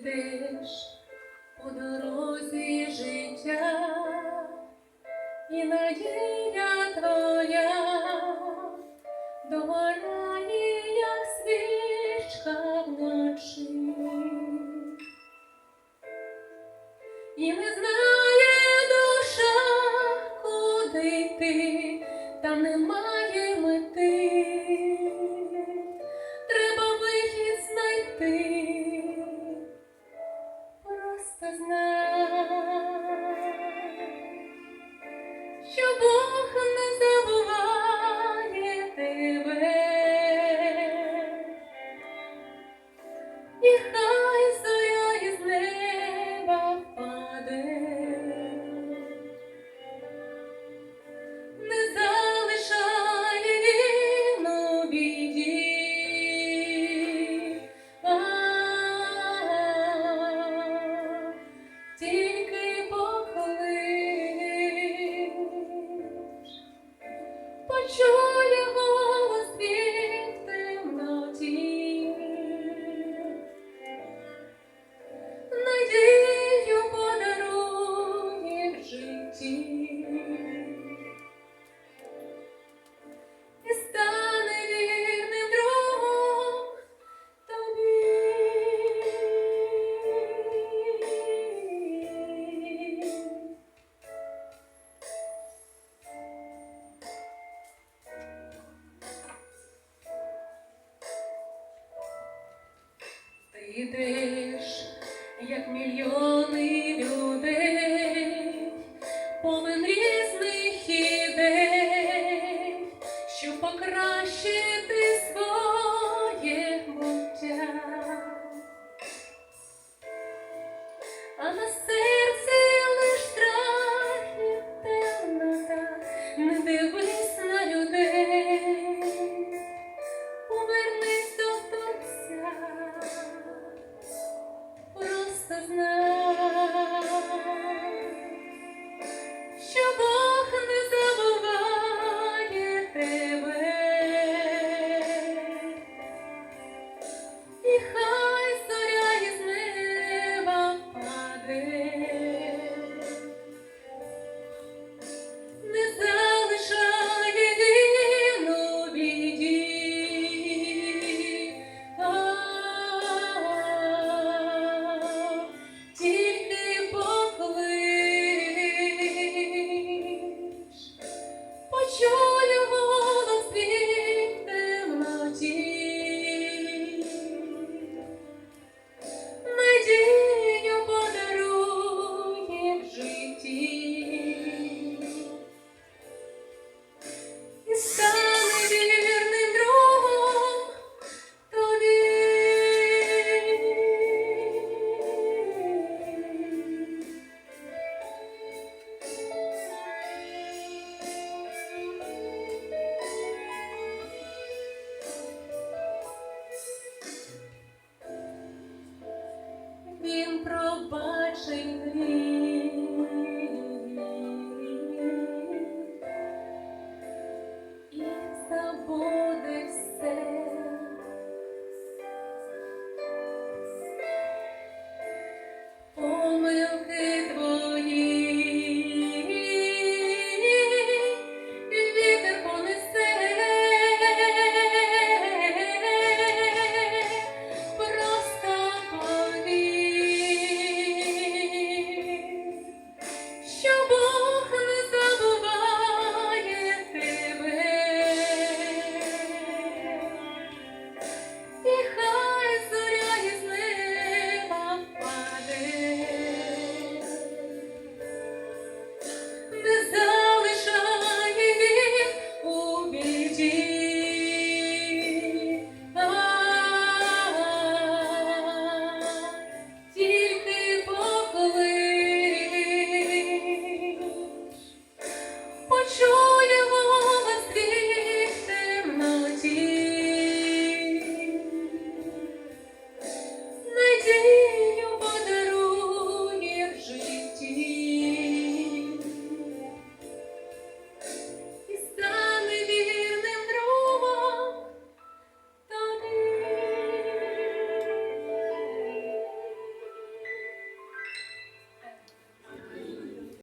йдеш по дорозі життя, і надія твоя догорає, як свічка вночі. І не знає душа, куди йти, там немає І хай зоря із неба впаде, не залишає він Тільки поклич, почує йдеш, як мільйони людей, повен різних ідей, щоб покращити